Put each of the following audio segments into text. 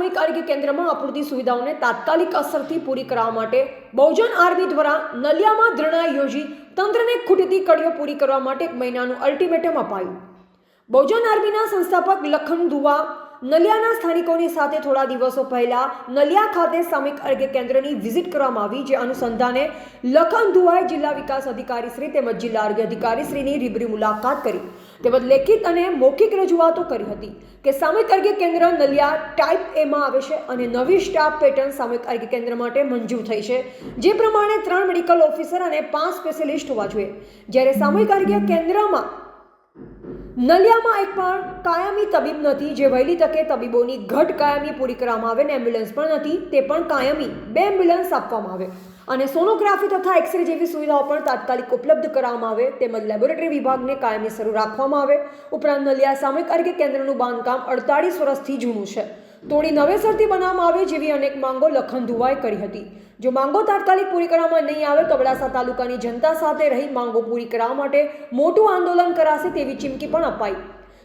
સામૂહિક આરોગ્ય કેન્દ્રમાં અપૂરતી સુવિધાઓને તાત્કાલિક અસરથી પૂરી કરવા માટે બહુજન આર્મી દ્વારા નલિયામાં ધરણા યોજી તંત્રને ખૂટતી કડીઓ પૂરી કરવા માટે એક મહિનાનું અલ્ટિમેટમ અપાયું. બહુજન આર્મીના સંસ્થાપક લખન દુવા નલિયાના સ્થાનિકોની સાથે થોડા દિવસો પહેલા નલિયા ખાતે સામૂહિક આરોગ્ય કેન્દ્રની વિઝિટ કરવામાં આવી, જે અનુસંધાને લખન દુવાએ જિલ્લા વિકાસ અધિકારી શ્રી તેમજ જિલ્લા આરોગ્ય અધિકારી શ્રીની રીબરી મુલાકાત કરી. તેમજ લેખિત અને મૌખિક રજૂઆતો કરી હતી કે સામૂહિક આરોગ્ય કેન્દ્ર નલિયા ટાઈપ એમાં આવે છે અને નવી સ્ટાફ પેટર્ન સામૂહિક આરોગ્ય કેન્દ્ર માટે મંજૂર થઈ છે. જે પ્રમાણે ત્રણ મેડિકલ ઓફિસર અને પાંચ સ્પેશિયલિસ્ટ હોવા જોઈએ. જ્યારે સામૂહિક આરોગ્ય કેન્દ્રમાં નલિયામાં એક પણ કાયમી તબીબ નથી, જે વહેલી તકે તબીબોની ઘટ કાયમી પૂરી કરવામાં આવે ને એમ્બ્યુલન્સ પણ નથી, તે પણ કાયમી બે એમ્બ્યુલન્સ આપવામાં આવે. અને સોનોગ્રાફી તથા એક્સરે જેવી સુવિધાઓ પણ તાત્કાલિક ઉપલબ્ધ કરવામાં આવે તેમજ લેબોરેટરી વિભાગને કાયમી શરૂ રાખવામાં આવે. ઉપરાંત નલિયા સામૂહિક આરોગ્ય કેન્દ્રનું બાંધકામ અડતાળીસ વર્ષથી જૂનું છે. તોડી નવેસરથી બનાવવામાં આવે જેવી અનેક માંગો લખન ધુવાએ કરી હતી. જો માંગો તાત્કાલિક પૂરી કરવામાં નહીં આવે તો અબડાસા તાલુકાની જનતા સાથે રહી માંગો પૂરી કરવા માટે મોટું આંદોલન કરાશે તેવી ચીમકી પણ અપાઈ.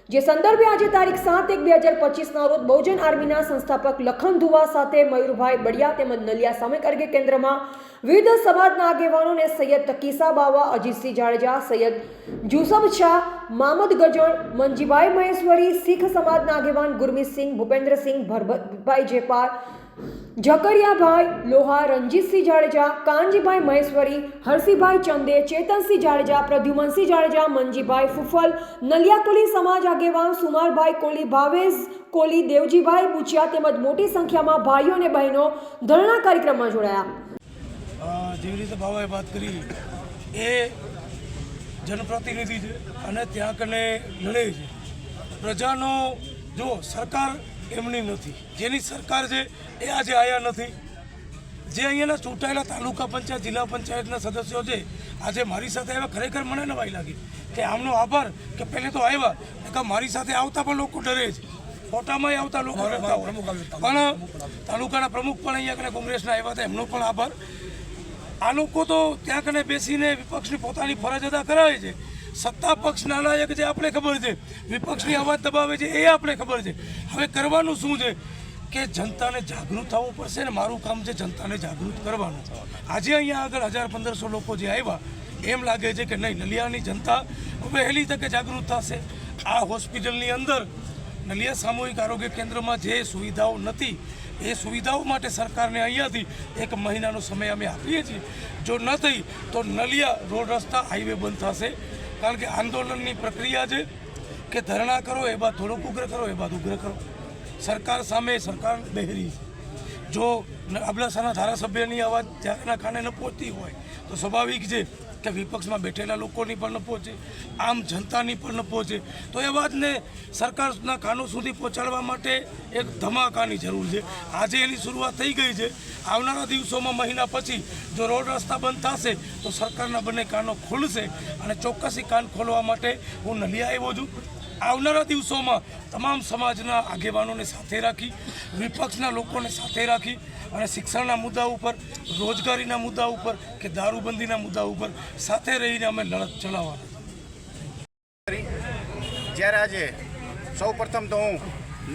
જે સંદર્ભે આજે તારીખ સાત એક બે હજાર પચીસના રોજ બહુજન આર્મીના સંસ્થાપક લખન ધુવા સાથે મયુરભાઈ બળિયા તેમજ નલિયા સામૂહિક આરોગ્ય કેન્દ્રમાં વિવિધ સમાજના આગેવાનોને સૈયદ તકીસા બાવા, અજીતસિંહ જાડેજા, સૈયદ જુસબ શાહ, મામદ ગજણ, મંજીભાઈ મહેશ્વરી, શીખ સમાજના આગેવાન ગુરમીતસિંહ, ભૂપેન્દ્રસિંહ ભરભતભાઈ જેપાર ઝકરિયાભાઈ લોહા, રણજીતસિંહ જાડેજા, કાનજીભાઈ મહેશ્વરી, હરસિંહભાઈ ચંદે, ચેતનસિંહ જાડેજા, પ્રદ્યુમનસિંહ જાડેજા, મનજીભાઈ ફુફલ નલિયાકોલી સમાજ આગેવાન સુમારભાઈ કોલી, ભાવેશ કોલી, દેવજીભાઈ બુચિયા તેમજ મોટી સંખ્યામાં ભાઈઓ અને બહેનો ધરણા કાર્યક્રમમાં જોડાયા. જેવી રીતે બાબાએ વાત કરી, એ જનપ્રતિનિધિ છે અને ત્યાં કને લડે છે. પ્રજાનો જો સરકાર એમની નથી. જેની સરકાર છે એ આજે આવ્યા નથી. જે અહીંયાના ચૂંટાયેલા તાલુકા પંચાયત જિલ્લા પંચાયતના સદસ્યો છે આજે મારી સાથે આવ્યા. ખરેખર મને નવાઈ લાગી કે આમનો આભાર કે પહેલે તો આવ્યા કે મારી સાથે આવતા પણ લોકો ડરે છે. ફોટામાં આવતા લોકો ડરતા હોય. પણ તાલુકાના પ્રમુખ પણ અહીંયા કને કોંગ્રેસના આવ્યા હતા એમનો પણ આભાર. આ લોકો તો ત્યાં કને બેસીને વિપક્ષની પોતાની ફરજ અદા કરાવે છે. સત્તા પક્ષ નાલાયક છે આપણે ખબર છે, વિપક્ષની અવાજ દબાવે છે, એ આપણે ખબર છે. હવે કરવાનું શું છે? કે જનતાને જાગૃત થવું પડશે ને મારું કામ છે જનતાને જાગૃત કરવાનું. આજે અહીંયા આગળ હજાર પંદરસો લોકો જે આવ્યા, એમ લાગે છે કે નહીં, નલિયાની જનતા વહેલી તકે જાગૃત થશે. આ હોસ્પિટલની અંદર નલિયા સામૂહિક આરોગ્ય કેન્દ્રમાં જે સુવિધાઓ નથી, એ સુવિધાઓ માટે સરકારને અહીંયાથી એક મહિનાનો સમય અમે આપીએ છીએ. જો ન થઈ તો નલિયા રોડ રસ્તા હાઈવે બંધ થશે. કારણ કે આંદોલનની પ્રક્રિયા છે કે ધરણા કરો, એ બાદ થોડોક ઉગ્ર કરો, એ બાદ ઉગ્ર કરો. સરકાર સામે સરકાર બહેરી છે. જો અબડાસાના ધારાસભ્યની અવાજ ત્યારના કાને ન પહોંચતી હોય, તો સ્વાભાવિક છે કે વિપક્ષમાં બેઠેલા લોકોની પણ ન પહોંચે, આમ જનતાની પણ ન પહોંચે. તો એ વાતને સરકારના કાનો સુધી પહોંચાડવા માટે એક ધમાકાની જરૂર છે. આજે એની શરૂઆત થઈ ગઈ છે. આવનારા દિવસોમાં મહિના પછી જો રોડ રસ્તા બંધ થશે, તો સરકારના બંને કાનો ખુલશે અને ચોક્કસી કાન ખોલવા માટે હું નલિયા આવ્યો છું. આવનારા દિવસોમાં તમામ સમાજના આગેવાનોને સાથે રાખી, વિપક્ષના લોકોને સાથે રાખી અને શિક્ષણના મુદ્દા ઉપર, રોજગારીના મુદ્દા ઉપર કે દારૂબંધીના મુદ્દા ઉપર સાથે રહીને અમે લડત ચલાવવાના જ્યારે આજે સૌ પ્રથમ તો હું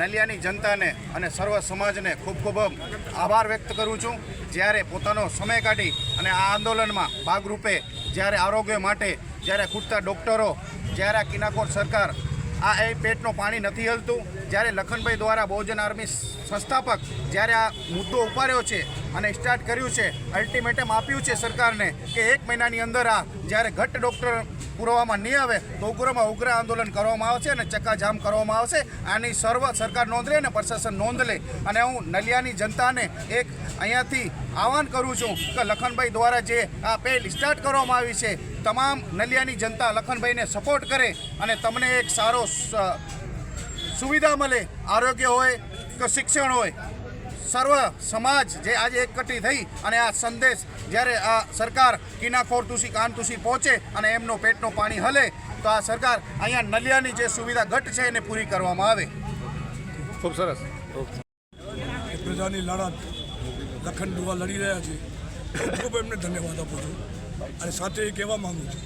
નલિયાની જનતાને અને સર્વ સમાજને ખૂબ ખૂબ આભાર વ્યક્ત કરું છું. જ્યારે પોતાનો સમય કાઢી અને આ આંદોલનમાં ભાગરૂપે જ્યારે આરોગ્ય માટે જ્યારે ખૂટતા ડૉક્ટરો, જ્યારે આ કિનાકોર સરકાર આ એ પેટનું પાણી નથી હલતું, જ્યારે લખનભાઈ દ્વારા બહુજન આર્મી સંસ્થાપક જ્યારે આ મુદ્દો ઉપાડ્યો છે અને સ્ટાર્ટ કર્યું છે અલ્ટિમેટમ આપ્યું છે સરકારને કે એક મહિનાની અંદર આ જ્યારે ઘટ ડૉક્ટર પુરવામાં નહીં આવે તો ઉગ્રમાં ઉગ્ર આંદોલન કરવામાં આવશે અને ચક્કાજામ કરવામાં આવશે. આની સર્વ સરકાર નોંધ લે અને પ્રશાસન નોંધ લે અને હું નલિયાની જનતાને એક અહીંયાથી આહવાન કરું છું કે લખનભાઈ દ્વારા જે આ પહેલ સ્ટાર્ટ કરવામાં આવી છે, તમામ નલિયાની જનતા લખનભાઈને સપોર્ટ કરે અને તમને એક સારો સુવિધા મળે, આરોગ્ય હોય કે શિક્ષણ હોય. સર્વ સમાજ જે આજે એકઠી થઈ અને આ સંદેશ જ્યારે આ સરકાર કિનાખોર તુસી કાન તુસી પહોંચે અને એમનો પેટનું પાણી હલે તો આ સરકાર અહીંયા નલિયાની જે સુવિધા ઘટ છે એને પૂરી કરવામાં આવે. ખૂબ સરસ. પ્રજાની લડત લખન ડુવા લડી રહ્યા છે. ખૂબ એમને ધન્યવાદ આપું છું. અને સાથે એ કહેવા માગું છું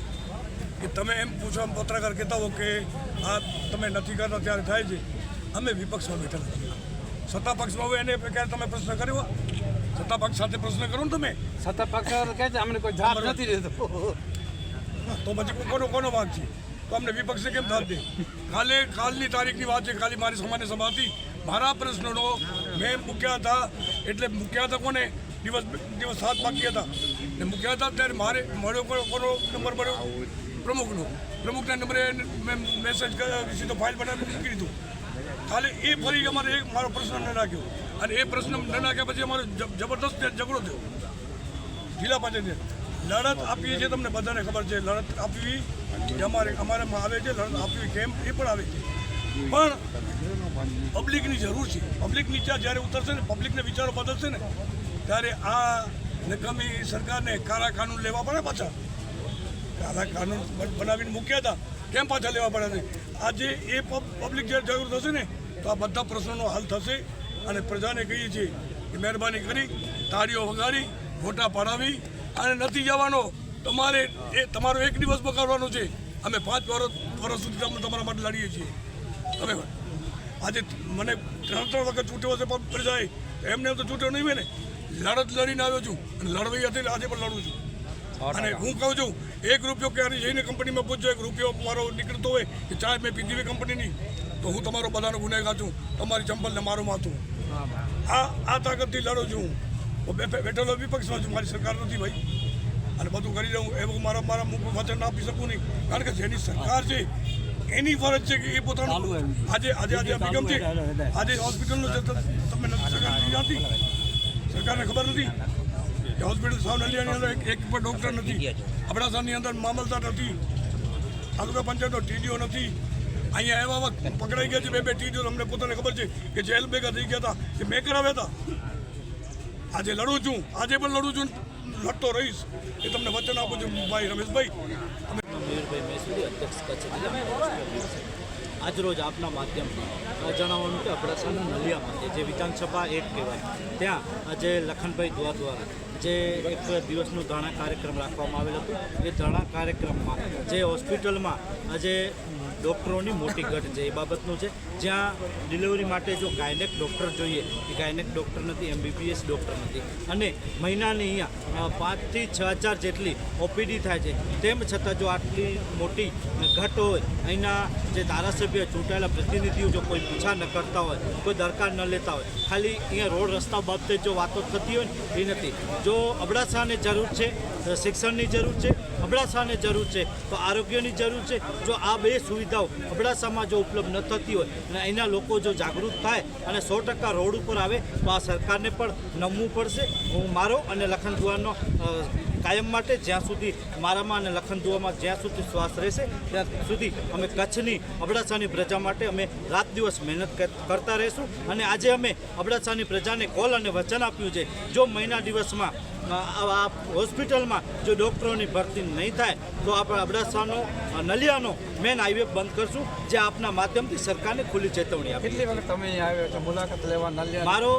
કે તમે એમ પૂછવા પત્રકાર કહેતા હો કે આ તમે નથી કરતા ત્યારે થાય છે. અમે વિપક્ષમાં બેઠેલા નથી. સત્તા પક્ષમાં હોય એને ક્યારે તમે પ્રશ્ન કર્યો. સત્તા પક્ષ સાથે પ્રશ્ન કરો ને તમે. સત્તા પક્ષ કહે છે અમને કોઈ જવાબ નથી દેતો. તો પછી કોનો કોનો ભાગ છે? તો અમને વિપક્ષે કેમ થાત દે? કાલે કાલની તારીખની વાત છે ખાલી મારી સામાન્ય સભા હતી. મારા પ્રશ્નનો મેં મૂક્યા હતા એટલે મૂક્યા હતા કોને? દિવસ દિવસ સાત બાકી હતા. ને મૂક્યા હતા ત્યારે મારે મળ્યો કોનો નંબર મળ્યો? પ્રમુખનો. પ્રમુખના નંબરે મેં મેસેજ સીધો ફાઇલ બનાવી મૂકી દીધું. ખાલી એ ફરી અમારે એક મારો પ્રશ્ન ન નાખ્યો. અને એ પ્રશ્ન ન નાખ્યા પછી અમારો જબરદસ્ત ઝઘડો થયો. જિલ્લા પંચાયત લડત આપીએ છીએ તમને બધાને ખબર છે. લડત આપવી અમારે, અમારામાં આવે છે, લડત આપવી કેમ એ પણ આવે છે. પણ પબ્લિકની જરૂર છે. પબ્લિક નીચે જ્યારે ઉતરશે ને, પબ્લિકને વિચારો બદલશે ને, ત્યારે આ નકામી સરકારને કાળા કાનૂન લેવા પડે પાછા. કાળા કાનૂન બનાવીને મૂક્યા હતા. કેમ પાછા લેવા પડે છે આજે એ પબ- પબ્લિક જ્યારે જાગૃત થશે ને, તો આ બધા પ્રશ્નોનો હલ થશે અને પ્રજાને કહીએ છીએ કે મહેરબાની કરી, તાળીઓ વગાડી ફોટા પડાવી અને નથી જવાનો. તમારે એ, તમારો એક દિવસ બગાડવાનો છે. અમે પાંચ વર્ષ વર્ષ સુધી અમે તમારા માટે લડીએ છીએ. તમે આજે મને ત્રણ ત્રણ વખત ચૂંટ્યો હશે પણ પ્રજાએ. એમને એમ તો ચૂંટ્યો નહીં મેં ને. લડત લડીને આવ્યો છું અને લડવી હતી આજે પણ લડું છું. અને હું કહું છું એક રૂપિયો ક્યારે જઈને કંપનીમાં પૂછજો એક રૂપિયો મારો નીકળતો હોય કે ચાય મેં પીધી હોય કંપનીની તો હું તમારો બધાનો ગુનેગાર છું તમારી ચંપલને મારું માથું. આ આ તાકાતથી લડું છું હું. બેઠેલો વિપક્ષમાં છું મારી સરકાર નથી ભાઈ. અને બધું કરી દઉં એવું મારા મારા મુખ વચન ના આપી શકું નહીં. કારણ કે જેની સરકાર છે એની ફરજ છે કે એ પોતાનું આજે આજે આજે અભિગમ છે. આજે હોસ્પિટલનો તમે સરકાર નથી સરકારને ખબર નથી. હોસ્પિટલ સાવ નલિયાની અંદર એક- પણ ડૉક્ટર નથી. અબડાસાની અંદર મામલતા નથી. તાલુકા પંચાયતનો ટીડીઓ નથી. અહીંયા એવા વખત પકડાઈ ગયા છે બે બે ટીડીઓ. અમને પોતાને ખબર છે કે જેલ ભેગા થઈ ગયા હતા કે મેં કરાવ્યા હતા. આજે લડું છું. આજે પણ લડું છું. લડતો રહીશ. એ તમને વચન આપું છું ભાઈ રમેશભાઈ. આજરોજ આપના માધ્યમથી જણાવવાનું કે અબડાસાના નલિયામાં જે વિધાનસભા એક કહેવાય ત્યાં આજે લખનભાઈ દુઆ દ્વારા જે એક દિવસનો ધરણા કાર્યક્રમ રાખવામાં આવેલ હતો. એ ધરણા કાર્યક્રમમાં જે હોસ્પિટલમાં આજે ડૉક્ટરોની મોટી ઘટ છે, એ બાબતનું છે. જ્યાં ડિલિવરી માટે જો ગાયનેક ડૉક્ટર જોઈએ, એ ગાયનેક ડૉક્ટર નથી, એમબીબીએસ ડૉક્ટર નથી. અને મહિનાની અહીંયા પાંચથી છ હજાર જેટલી ઓપીડી થાય છે. તેમ છતાં જો આટલી મોટી ઘટ હોય, અહીંના જે ધારાસભ્ય, ચૂંટાયેલા પ્રતિનિધિઓ જો કોઈ પૂછા ન કરતા હોય, કોઈ દરકાર ન લેતા હોય, ખાલી અહીંયા રોડ રસ્તા બાબતે જો વાતો થતી હોય એ નથી. જો અબડાસાને જરૂર છે શિક્ષણની જરૂર છે, અબડાસાને જરૂર છે, તો આરોગ્યની જરૂર છે, જો આ બે સુવિધાઓ અબડાસામાં જો ઉપલબ્ધ ન થતી હોય અને અહીંના લોકો જો જાગૃત થાય અને સો રોડ ઉપર આવે, તો આ સરકારને પણ નમવું પડશે. હું મારો અને લખન દુઆનો કાયમ માટે જ્યાં સુધી મારામાં અને લખન દુઆમાં જ્યાં સુધી શ્વાસ રહેશે, ત્યાં સુધી અમે કચ્છની અબડાસાની પ્રજા માટે અમે રાત દિવસ મહેનત કરતા રહીશું. અને આજે અમે અબડાસાની પ્રજાને કોલ અને વચન આપ્યું છે. જો મહિના દિવસમાં આ હોસ્પિટલમાં જો ડૉક્ટરોની ભરતી નહીં થાય તો આપણે અબડાસાનો નલિયાનો મેન હાઈવે બંધ કરશું જે આપના માધ્યમથી સરકારને ખુલ્લી ચેતવણી આપી કેટલી વખત તમે અહીંયા આવ્યો છો? મુલાકાત લેવા નલિયા મારો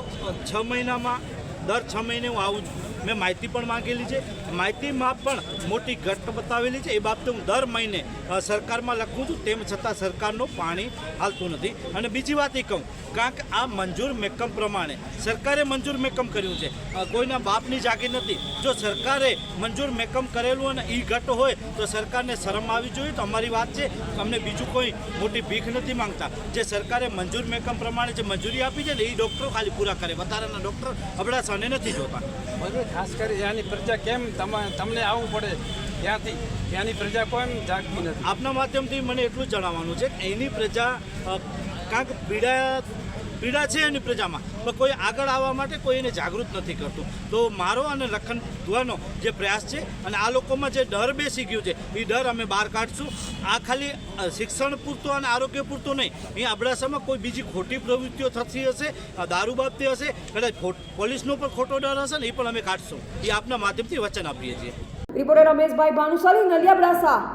છ મહિનામાં દર છ મહિને હું આવું છું. મેં માહિતી પણ માંગેલી છે. માહિતીમાં પણ મોટી ઘટ બતાવેલી છે. એ બાબતે હું દર મહિને સરકારમાં લખું છું. તેમ છતાં સરકારનું પાણી હાલતું નથી. અને બીજી વાત એ કહું કારણ કે આ મંજૂર મેકમ પ્રમાણે, સરકારે મંજૂર મેકમ કર્યું છે. કોઈના બાપની જાગીર નથી. જો સરકારે મંજૂર મેકમ કરેલું અને એ ઘટ હોય, તો સરકારને શરમ આવી જોઈએ. તો અમારી વાત છે, અમને બીજું કોઈ મોટી ભીખ નથી માંગતા. જે સરકારે મંજૂર મેકમ પ્રમાણે જે મંજૂરી આપી છે ને એ ડૉક્ટરો ખાલી પૂરા કરે. વધારાના ડૉક્ટર અબડાસાને નથી જોતા. ખાસ કરી ત્યાંની પ્રજા કેમ તમે તમને આવવું પડે ત્યાંથી? ત્યાંની પ્રજા કેમ જાગતી નથી. આપના માધ્યમથી મને એટલું જણાવવાનું છે એની પ્રજા કાંક પીડા પીડા છે એની પ્રજામાં. પણ કોઈ આગળ આવવા માટે કોઈ એને જાગૃત નથી કરતું. તો મારો અને લખન દુવાનો જે પ્રયાસ છે અને આ લોકોમાં જે ડર બેસી ગયું છે, એ ડર અમે બહાર કાઢશું. આ ખાલી શિક્ષણ પૂરતું અને આરોગ્ય પૂરતો નહીં. અહીં અબડાસામાં કોઈ બીજી ખોટી પ્રવૃત્તિઓ થતી હશે દારૂ બાબતે હશે, કદાચ પોલીસનો પણ ખોટો ડર હશે ને એ પણ અમે કાઢશું. એ આપના માધ્યમથી વચન આપીએ છીએ. રિપોર્ટર રમેશભાઈ ભાનુશાલી નલિયા